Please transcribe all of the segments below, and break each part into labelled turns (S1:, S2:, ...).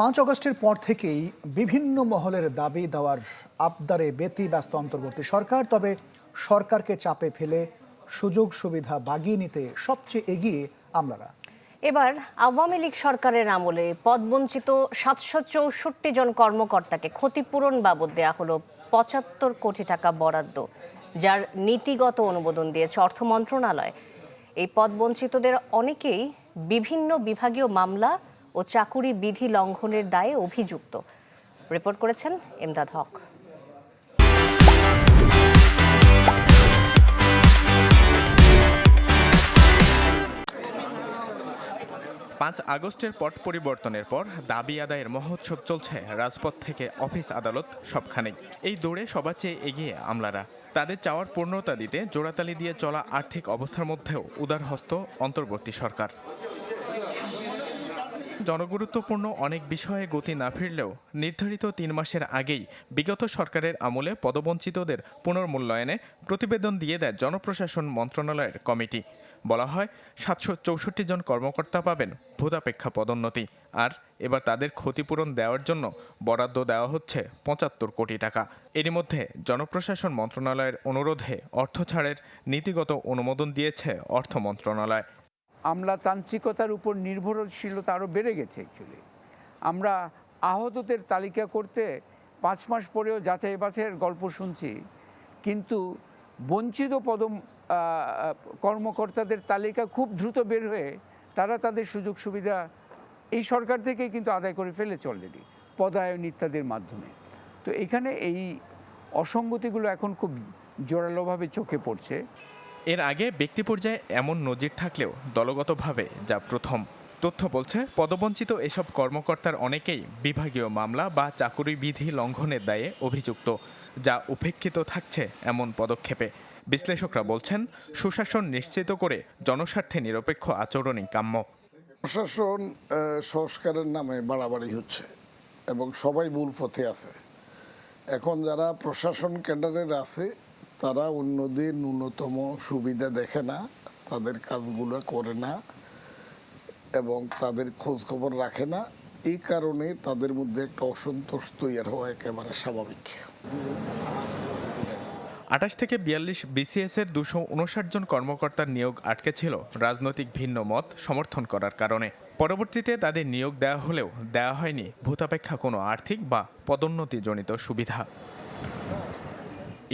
S1: পাঁচ অগস্টের পর থেকেই বিভিন্ন মহলের দাবি দেওয়ার আবদারে বেতি ব্যস্ত অন্তর্বর্তী সরকার, তবে সরকারকে চাপে ফেলে সুযোগ সুবিধা বাগিয়ে নিতে সবচেয়ে এগিয়ে আমলারা।
S2: এবার আওয়ামী লীগ সরকারের আমলে পদবঞ্চিত সাতশো চৌষট্টি জন কর্মকর্তাকে ক্ষতিপূরণ বাবদ দেয়া হলো পঁচাত্তর কোটি টাকা বরাদ্দ, যার নীতিগত অনুমোদন দিয়েছে অর্থ মন্ত্রণালয়। এই পদবঞ্চিতদের অনেকেই বিভিন্ন বিভাগীয় মামলা ও চাকুরি বিধি লঙ্ঘনের দায়ে অভিযুক্ত। রিপোর্ট করেছেন এমদাদ হক।
S3: পাঁচ আগস্টের পট পরিবর্তনের পর দাবি আদায়ের মহোৎসব চলছে রাজপথ থেকে অফিস আদালত সবখানেই। এই দৌড়ে সবার চেয়ে এগিয়ে আমলারা। তাদের চাওয়ার পূর্ণতা দিতে জোড়াতালি দিয়ে চলা আর্থিক অবস্থার মধ্যেও উদারহস্ত অন্তর্বর্তী সরকার। জনগুরুত্বপূর্ণ অনেক বিষয়ে গতি না ফিরলেও নির্ধারিত তিন মাসের আগেই বিগত সরকারের আমলে পদবঞ্চিতদের পুনর্মূল্যায়নে প্রতিবেদন দিয়ে দেয় জনপ্রশাসন মন্ত্রণালয়ের কমিটি। বলা হয়, সাতশো চৌষট্টি জন কর্মকর্তা পাবেন ভূতাপেক্ষা পদোন্নতি আর এবার তাদের ক্ষতিপূরণ দেওয়ার জন্য বরাদ্দ দেওয়া হচ্ছে পঁচাত্তর কোটি টাকা। এরই মধ্যে জনপ্রশাসন মন্ত্রণালয়ের অনুরোধে অর্থ ছাড়ের নীতিগত অনুমোদন দিয়েছে অর্থ মন্ত্রণালয়।
S4: আমলাতান্ত্রিকতার উপর নির্ভরশীলতা আরও বেড়ে গেছে অ্যাকচুয়ালি আমরা আহতদের তালিকা করতে পাঁচ মাস পরেও যাচাই বাছাইয়ের গল্প শুনছি, কিন্তু বঞ্চিত পদম কর্মকর্তাদের তালিকা খুব দ্রুত বের হয়ে তারা তাদের সুযোগ সুবিধা এই সরকার থেকেই কিন্তু আদায় করে ফেলেছে অলরেডি পদায়ন ইত্যাদির মাধ্যমে। তো এখানে এই অসঙ্গতিগুলো এখন খুব জোরালোভাবে চোখে পড়ছে।
S3: এর আগে ব্যক্তি পর্যায়ে এমন নজির থাকলেও দলগতভাবে যা প্রথম। তথ্য বলছে, পদবঞ্চিত এসব কর্মকর্তার অনেকেই বিভাগীয় মামলা বা চাকুরি বিধি লঙ্ঘনের দায়ে অভিযুক্ত, যা উপেক্ষিত থাকছে এমন পদক্ষেপে। বিশ্লেষকরা বলছেন, সুশাসন নিশ্চিত করে জনস্বার্থে নিরপেক্ষ আচরণই কাম্য।
S5: প্রশাসন সংস্কারের নামে বাড়াবাড়ি হচ্ছে এবং সবাই মূল পথে আছে। এখন যারা প্রশাসন ক্যাডারের আছে তারা অন্যদের ন্যূনতম সুবিধা দেখে না, তাদের কাজগুলো করে না এবং তাদের খোঁজ খবর রাখে না। এই কারণে তাদের মধ্যে একটা অসন্তোষ তৈরি হওয়া একেবারে স্বাভাবিক।
S3: আঠাশ থেকে বিয়াল্লিশ বিসিএস এর দুশো উনষাট জন কর্মকর্তার নিয়োগ আটকে ছিল রাজনৈতিক ভিন্ন মত সমর্থন করার কারণে। পরবর্তীতে তাদের নিয়োগ দেওয়া হলেও দেওয়া হয়নি ভূতাপেক্ষা কোনো আর্থিক বা পদোন্নতিজনিত সুবিধা।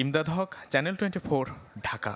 S3: Imdad Haque channel twenty four Dhaka.